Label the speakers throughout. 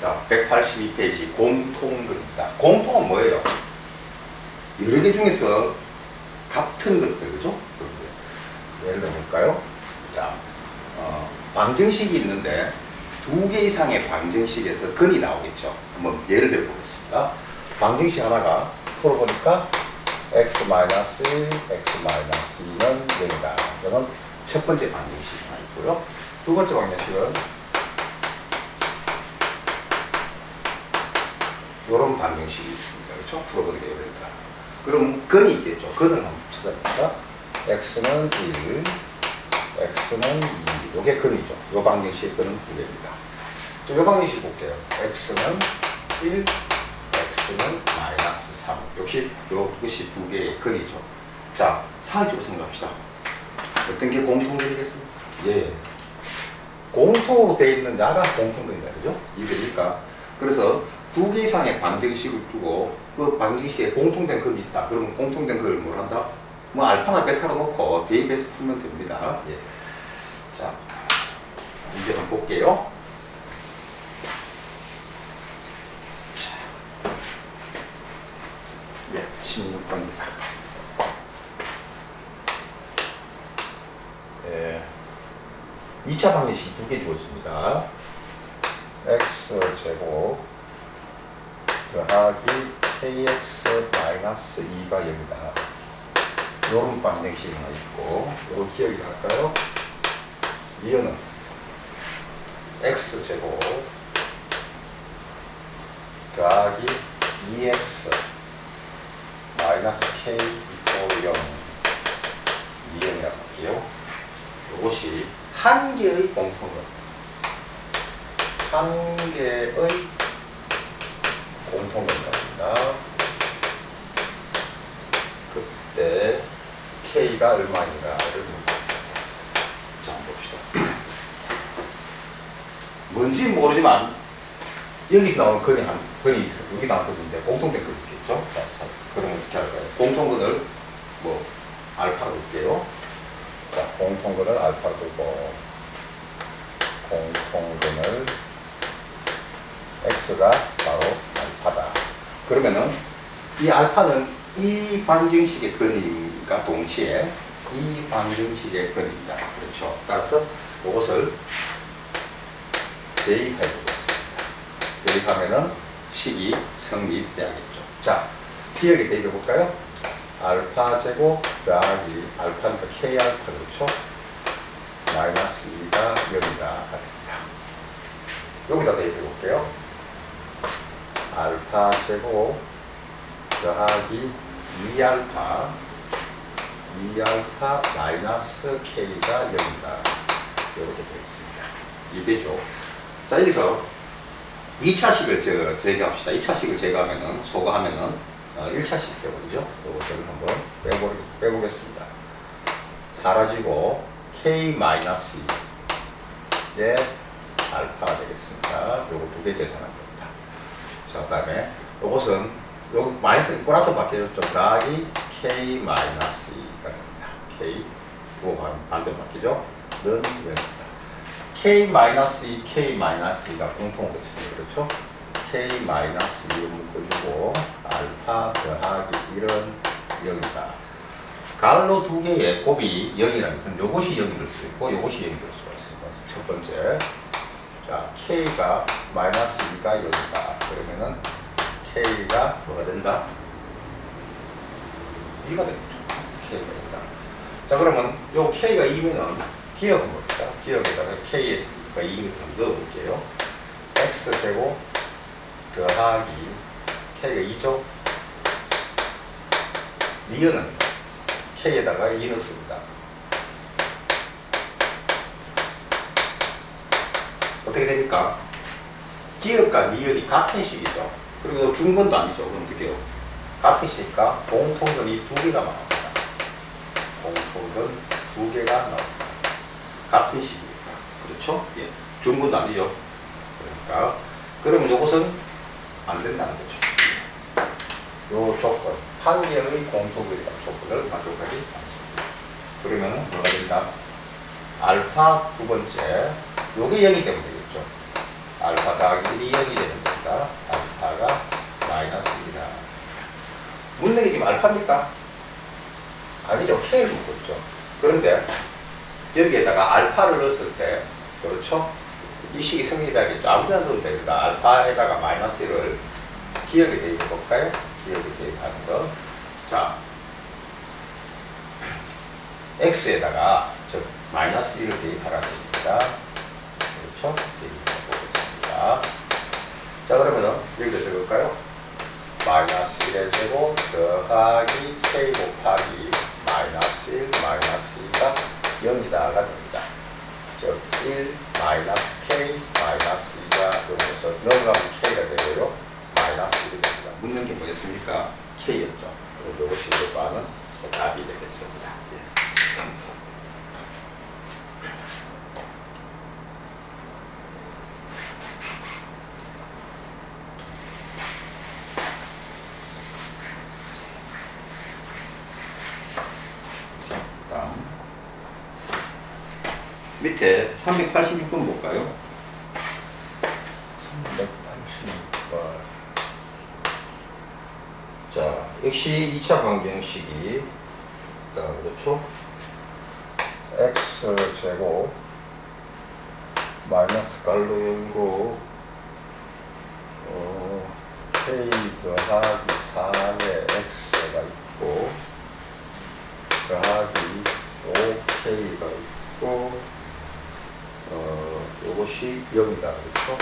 Speaker 1: 자, 182페이지 공통근이다. 공통은 뭐예요? 여러 개 중에서 같은 것들, 그죠? 예를 들어볼까요? 자, 어, 방정식이 있는데 두 개 이상의 방정식에서 근이 나오겠죠. 한번 예를 들어 보겠습니다. 방정식 하나가 풀어보니까 x 마이너스 1, x 마이너스 2는 0이다. 이건 첫 번째 방정식이 있고요. 두 번째 방정식은 이런 방정식이 있습니다. 그렇죠? 풀어보게 되어 된다. 그럼 근이 있겠죠. 근을 한번 찾아봅시다. x는 1, x는 2. 요게 근이죠. 요 방정식의 근은 두 개입니다. 자, 요 방정식 볼게요. x는 1, x는 마이너스 3. 역시 요것이 두 개의 근이죠. 자, 상식적으로 생각합시다. 어떤 게 공통근이겠습니까? 예. 공통으로 되어 있는 야가 공통근이다. 그죠? 이거니까. 그래서 두 개 이상의 방정식을 두고 그 방정식에 공통된 근이 있다. 그러면 공통된 근을 뭘 한다? 뭐 알파나 베타로 놓고 대입해서 풀면 됩니다. 예. 자, 문제 한번 볼게요. 자. 예, 16번입니다. 예. 2차 방정식이 두 개 주어집니다. x 제곱 더하기 kx 마이너스 2가 0이다. 요런 방정식이 하나 있고, 요거 기억이 할까요? 이어는 x 제곱 더하기 2x 마이너스 k 이꼴 0 이형이라고 할게요. 이것이 한 개의 공통은 한 개의 공통점입니다. 그때 K가 얼마인가를. 자, 봅시다. 뭔지 모르지만 여기서 나오는 근이 한 근이 있어. 여기 근인데 공통된 근이 있겠죠? 자, 자, 그럼 어떻게 할까요? 공통근을 뭐 알파로 볼게요. 자, 공통근을 알파로 두고 공통근을 x가 바로. 그러면은 이 알파는 이 방정식의 근임과 동시에 이 방정식의 근입니다. 그렇죠. 따라서 이것을 대입해 보겠습니다. 대입하면은 식이 성립돼야겠죠. 자, 피하게 대입해 볼까요? 알파 제곱 더하기 알파니까 k 알파 그렇죠? 마이너스 2가 0이다. 여기다 대입해 볼게요. 알파 제곱 더하기 2알파 2알파 마이너스 k가 0이다. 이렇게 되겠습니다. 이게죠. 자, 여기서 2차식을 제, 제거합시다. 2차식을 제거하면은, 소거하면은, 어, 1차식 되거든요. 이것을 한번 빼보, 빼보겠습니다. 사라지고, k 마이너스 2의 알파가 되겠습니다. 요거 두 개 계산하면 됩니다. 자, 그 다음에 요것은 요 마이너스 플러스 바뀌었죠. 더하기 k 마이너스 2가 됩니다. k 요거 반대로 바뀌죠. 는 0입니다. k 마이너스 2, k 마이너스 2가 공통으로 있습니다. 그렇죠? k 마이너스 2를 묶어주고 알파 더하기 1은 0이다. 갈로 두 개의 곱이 0이라는 것은 요것이 0이 될 수 있고 요것이 0이 될 수가 있습니다. 첫 번째 자, K가 마이너스 2가 0이다. 그러면은 K가 뭐가 된다? 2가 되겠죠. K가 된다. 자, 그러면 요 K가 2면은 기억은 뭡니까? 기억에다가 K가 2인 것을 넣어볼게요. X제곱 더하기 K가 2죠? 니은은 K에다가 2 넣습니다. 됩니까? 기업과 니은이 같은 식이죠. 그리고 중근도 아니죠. 그럼 어떻게 해요? 같은 식이니까 공통근이 두 개가 나옵니다. 공통근 두 개가 나옵니다. 같은 식이니까. 그렇죠? 예. 중근도 아니죠. 그러니까. 그러면 이것은 안 된다는 거죠. 요 조건, 한 개의 공통근이라는 조건을 만족하지 않습니다. 그러면 뭐가 된다? 알파 두 번째, 요게 0이 되면 되겠죠. 알파 더하기 1이 0이 되는 겁니다. 알파가 마이너스 1이다. 묻는 게 지금 알파입니까? 아니죠. K를 있죠. 그런데 여기에다가 알파를 넣었을 때 그렇죠? 이 식이 성립하겠죠. 아무데나 넣어도 됩니다. 알파에다가 마이너스 1을 기억에 대입해 볼까요? 기억에 대입하는 거. 자, x에다가 즉 마이너스 1을 대입하라는 겁니다. 그렇죠? 자, 그러면은 여기다 적을까요? 마이너스 1의 제곱 더하기 k 곱하기 마이너스 1 마이너스 2가 0이다가 됩니다. 즉 1 마이너스 k 마이너스 2가 여기서 넘어가면 k가 되고요. 마이너스 1이 됩니다. 묻는 게 뭐였습니까? k였죠. 그럼 이것이 바는 답이 되겠습니다. 예. 자, 다음 밑에 386번 볼까요? 386번 자, 역시 2차 방정식이 자, 그렇죠? x 제곱 마이너스 갈로 열고 어, k 더하기 4의 x가 있고 더하기 5k가 있고 어, 요것이 0이다 그렇죠?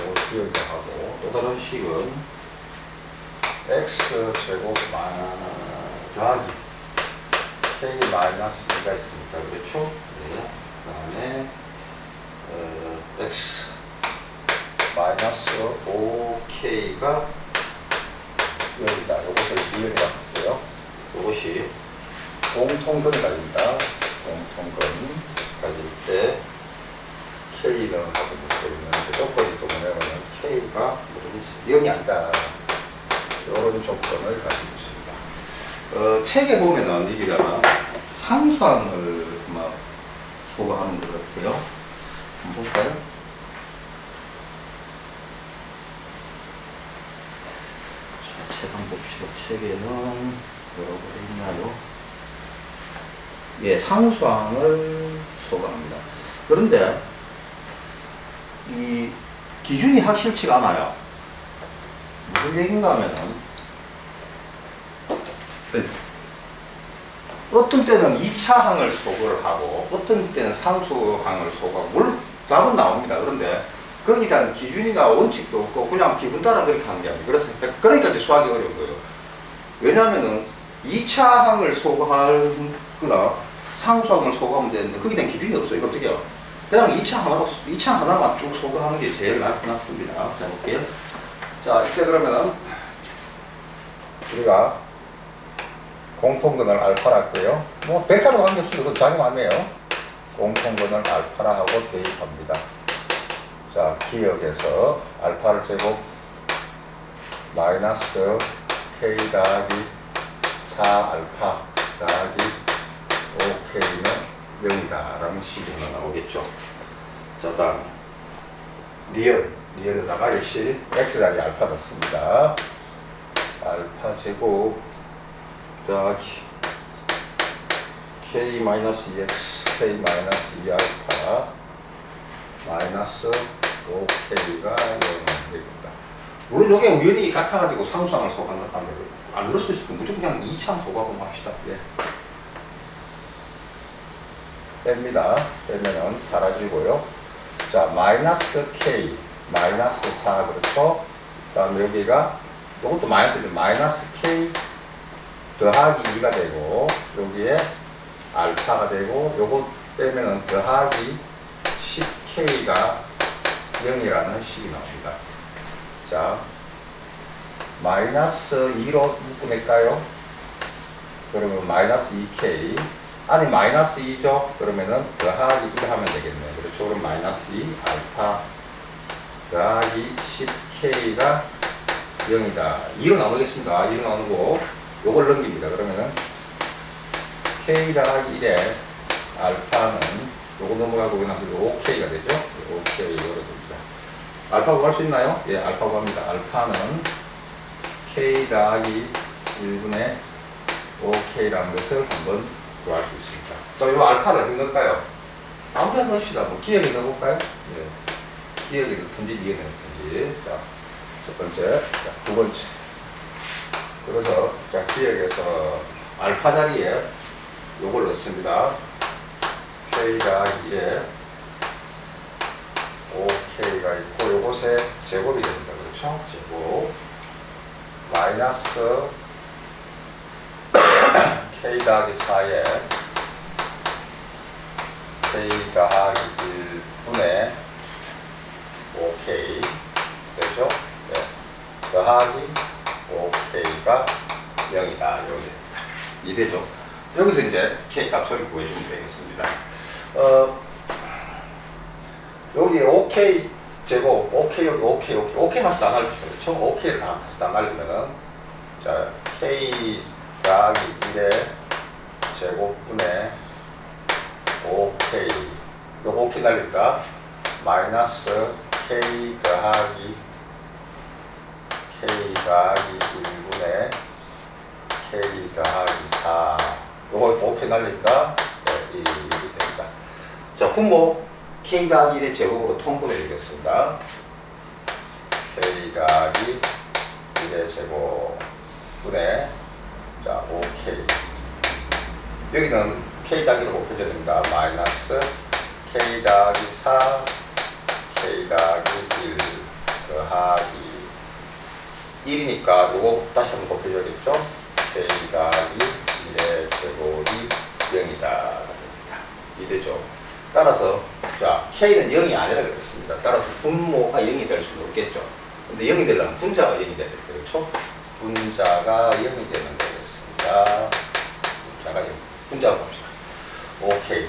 Speaker 1: 요것이 0이다 하고 또 다른 식은 x 제곱 마이너스 더하기 k 마이너스 2가 있습니다 그렇죠? 네. 그 다음에 어, x 마이너스 5k가 0이다 요것을 2이라고 할게요 요것이 공통근을 가집니다. 공통근 가질 때 K는 하고 조건이 또 뭐냐면 K가 0이 아니다. 이런 조건을 가지고 있습니다. 어, 책에 보면은 여기다가 상수항을 막 소거하는 것 같아요. 한번 볼까요? 자, 책 한번 봅시다. 책에는 뭐라고 있나요? 예, 상수항을 소거합니다. 그런데 이 기준이 확실치가 않아요. 무슨 얘기인가 하면은 네. 어떤 때는 2차 항을 소거를 하고 어떤 때는 상수항을 소거하고 물론 답은 나옵니다. 그런데 거기에 대한 기준이나 원칙도 없고 그냥 기분 따라 그렇게 하는 게 아니에요. 그래서 그러니까 이제 수학이 어려운 거예요. 왜냐하면은 2차 항을 소거하거나 상수항을 소거하면 되는데 거기에 대한 기준이 없어요. 이거 어떻게 해요? 그냥 2차 하나로, 2차 하나만 쭉 소거하는 게 제일 낫, 낫습니다. 자, 볼게요. 자, 이때 그러면은 우리가 공통근을 알파라 했고요. 뭐, 백자로 관계없이 이거 자기 맞네요. 공통근을 알파라 하고 대입합니다. 자, 기억에서 알파를 제곱 마이너스 k 더하기 4 알파 더하기 5k는 0이다 라는 식이 하나 나오겠죠. 자, 다음 리얼, 리얼에다가 역시 x라기 알파 넣습니다. 알파 제곱 더하기 k 마이너스 2x, k 마이너스 2 알파 마이너스 5k가 0이 됩니다. 물론 이게 우연히 같아가지고 상수항을 소개한다 하면 안 그럴 수 있으니까 무조건 그냥 2차항 소개하고 합시다. 예. 뺍니다. 빼면은 사라지고요. 자, 마이너스 k, 마이너스 4, 그렇죠? 그 다음에 여기가, 이것도 마이너스, 마이너스 k 더하기 2가 되고, 여기에 알파가 되고, 요거 빼면은 더하기 10k가 0이라는 식이 나옵니다. 자, 마이너스 2로 묶어낼까요? 그러면 마이너스 2k 아니 마이너스 2죠? 그러면은 더하기 1 하면 되겠네요. 그렇죠? 그럼 마이너스 2 알파 더하기 10k가 0이다. 2로 나누겠습니다. 2로 나누고 요걸 넘깁니다. 그러면은 k 더하기 1에 알파는 요거 넘어가고 그냥 이거 OK가 되죠? OK 열어둡니다. 알파 구할 수 있나요? 예, 알파 구합니다. 알파는 K 더하기 1분의 OK라는 것을 한번 구할 수 있습니다. 자, 요 알파를 어디 넣을까요? 아무 데나 넣읍시다. 뭐 기억에 넣어볼까요? 예. 기억에 넣든지 이에 넣든지. 자, 첫 번째, 자, 두 번째. 그래서 자, 기억에서 알파 자리에 요걸 넣습니다. K 더하기에 OK가 있고 요것에 제곱이 됩니다. 그렇죠? 제곱 마이너스 K 더하기 4에 K 더하기 1분의 OK 되죠? 네. 더하기 OK가 0이다. 이렇게 됩니다. 이되죠? 여기서 이제 K 값을 구해주면 되겠습니다. 어, 여기 OK 제곱, OK 여기 OK, OK, OK 다시 다 날립니다. 그렇죠? OK를 다 다시 다 날리면은 자 K 더하기 1의 제곱분의 OK 요 OK 날립니다. 마이너스 K 더하기 K 더하기 1분의 K 더하기 4 요거 OK 날립니다. 네, 이- 이렇게 됩니다. 자, 분모 K 더하기 1의 제곱으로 통분해 주겠습니다. K 더하기 1의 제곱분의. 여기는 K 더하기로 곱해줘야 됩니다. 마이너스 K 더하기 4, K 더하기 1 더하기 1이니까 요거 다시 한번 곱해줘야겠죠? K 더하기 1의 제곱이 0이다. 됩니다. 이되죠? 따라서 자 K는 0이 아니라 그랬습니다. 따라서 분모가 0이 될 수는 없겠죠. 근데 0이 되려면 분자가 0이 돼야 돼요. 그렇죠? 분자가 0이 되면 되겠습니다. 분자가 0. 분자 봅시다. 오케이.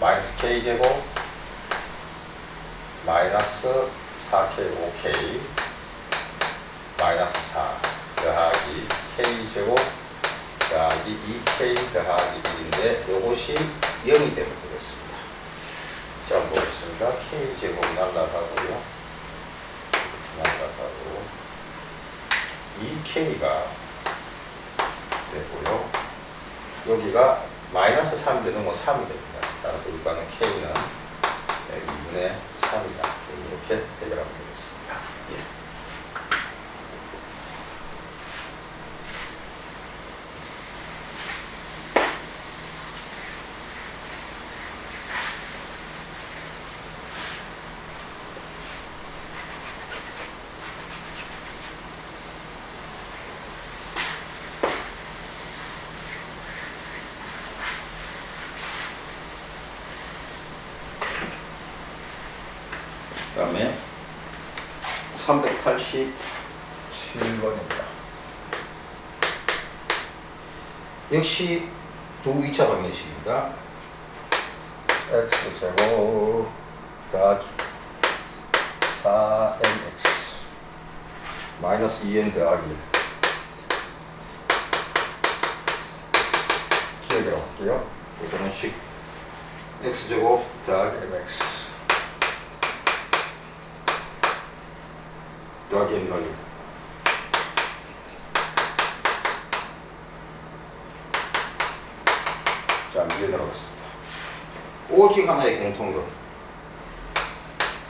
Speaker 1: 마이너스 K 제곱 마이너스 4K 오케이 마이너스 4 더하기 K 제곱 더하기 2K 더하기 1인데 요것이 0이 되면 되겠습니다. 자, 보겠습니다. K 제곱 날라가고요. 날라가고 2K가 되고요. 여기가 마이너스 3이 되는 건 3이 됩니다. 따라서 이거는 K는 2분의 3이다. 이렇게 해결하면 되겠습니다. 예. 그 다음에 387번입니다. 역시 두 2차 방정식입니다. x제곱 더하기 4nx 마이너스 2n 더하기 기억이라고 할게요. 이거는 식 x제곱 더하기 mx 자, 이제 들어가겠습니다. 오직 하나의 공통점.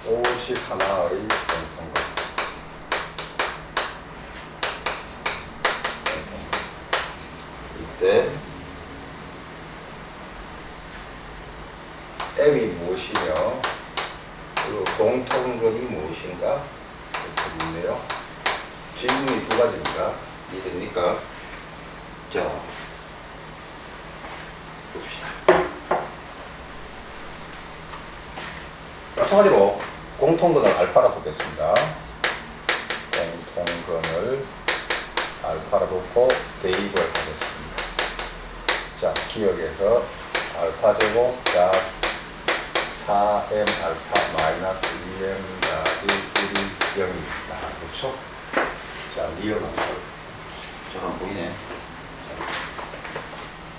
Speaker 1: 오직 하나의 공통점. 이때 m이 무엇이며 그리고 공통점이 무엇인가 이렇게 묻네요. 질문이 두 가지입니다. 이해됩니까? 자, 봅시다. 마찬가지로 공통근을 알파라 보겠습니다. 공통근을 알파라 놓고 대입을 하겠습니다. 자, 기억에서 알파 제곱 자 4m 알파 마이너스 2m 더하기 1이 0입니다. 그렇죠? 자, 리어가 저안 보이네.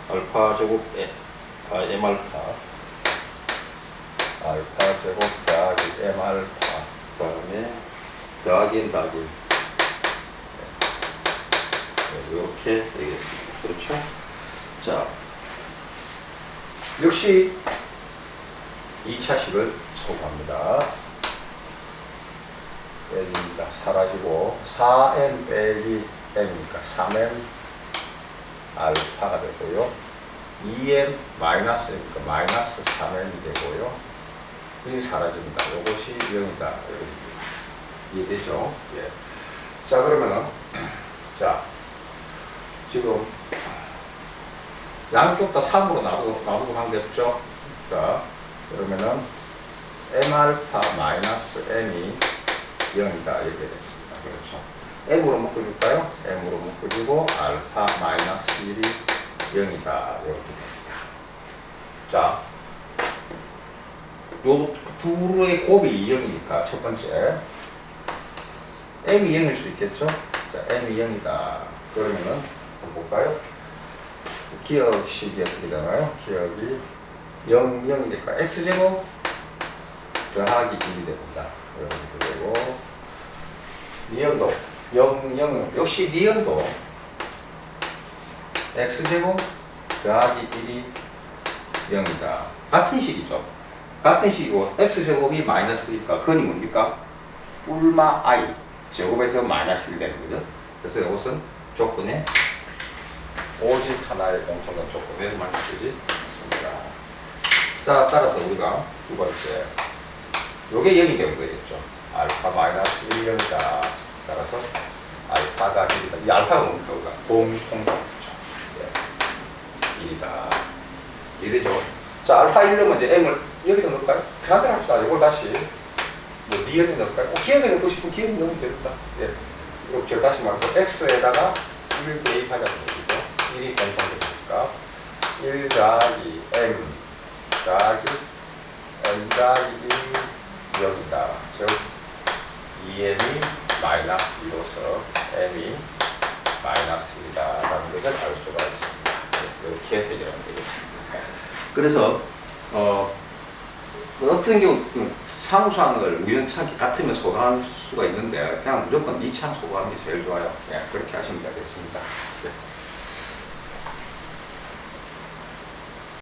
Speaker 1: 자, 알파 제곱 에 아, M 알파 알파 제곱 더하기 M 알파 그 다음에 더하기 N 더하기 이렇게 되겠습니다. 그렇죠? 자, 역시 2차식을 소개합니다. N입니다. 사라지고 4N 빼기 M이니까 3M 알파가 되고요. 2M 마이너스 M이니까 마이너스 3M이 되고요. 이 사라집니다. 이것이 0이다. 이해되죠? 예. 자, 그러면은, 자, 지금 양쪽 다 3으로 나누고, 나누고 없죠? 자, 그러면은 M 알파 마이너스 M이 0이다. 이렇게 됐습니다. 그렇죠? M으로 묶어줄까요? M으로 묶어주고 알파 마이너스 1이 0이다. 이렇게 됩니다. 자, 요 둘의 곱이 0이니까 첫 번째 m이 0일 수 있겠죠? 자, m이 0이다. 그러면은 볼까요? 기억식이 어떻게 되나요? 기억이 0, 0이 될까? x제곱 더하기 1이 됩니다. 이렇게 되고 니은도 0, 0은 역시 니은도 x제곱 더하기 1이 0이다. 같은 식이죠. 같은 식이고 x제곱이 마이너스니까 근이 뭡니까? 뿔마 i 제곱에서 마이너스 1 되는 거죠. 그래서 이것은 조건에 오직 하나의 공통된 조건에만 쓰지 않습니다. 자, 따라서 우리가 두 번째 요게 0이 되는 거겠죠. 알파 마이너스 1이다. 따라서 알파가 1이다. 이 알파가 뭡니까? 우리가 공통점이죠. 예. 1이다. 이래죠. 자, 알파 1이면 이제 m을 여기다 넣을까요? 편하게 합시다. 이걸 다시 뭐 니은에 넣을까요? 어, 기억에 넣고 싶으면 기억에 넣으면 되겠다. 예. 이거 제가 다시 말해서 x에다가 1 대입하자는 얘기죠. 1이 공통되니까 1 더하기 m 더하기 m 더하기 1 여기다. 즉 2m이 마이너스 2로서 m이 마이너스 1이다 라는 것을 알 수가 있습니다. 네, 이렇게 해결하면 되겠습니다. 그래서 어, 어떤 경우 그 사무상을 우연찮게 같으면 소화할 수가 있는데 그냥 무조건 2차 소화하는 게 제일 좋아요. 예, 그렇게 하시면 되겠습니다. 예.